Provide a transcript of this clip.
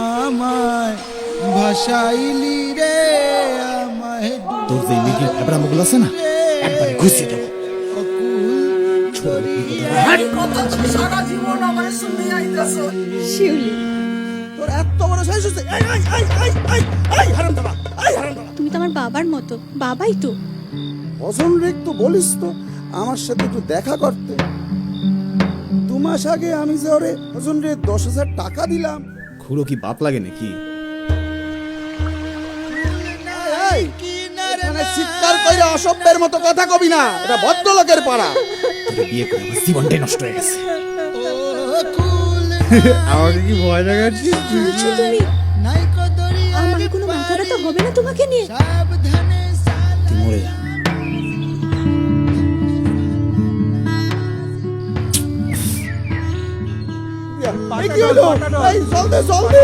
আমায় ভাসাইলি রে আমায় তোর যে মেয়েকে এবড়ামগুলো আছে না একবারে ঘুষিয়ে দেবো। তুমি তো আমার বাবার মতো বাবাই তো। অজন রে একটু বলিস তো আমার সাথে একটু দেখা করতে। দু মাস আগে আমি যে ওরে অজন রে দশ হাজার টাকা দিলাম খুড়ো কি বাপ লাগে নাকি? চিৎকার কইরা অসভ্যের মতো কথা কবি না এটা ভদ্রলোকের পাড়া। বিয়ে করে আমার জীবনটাই নষ্ট হয়ে গেছে। আমাকে কি ভয় দেখাচ্ছিস? তুমি আমার কোনো মাথা ব্যথা হবে না তোমাকে নিয়ে? India. que eu, Hey, solda, solda.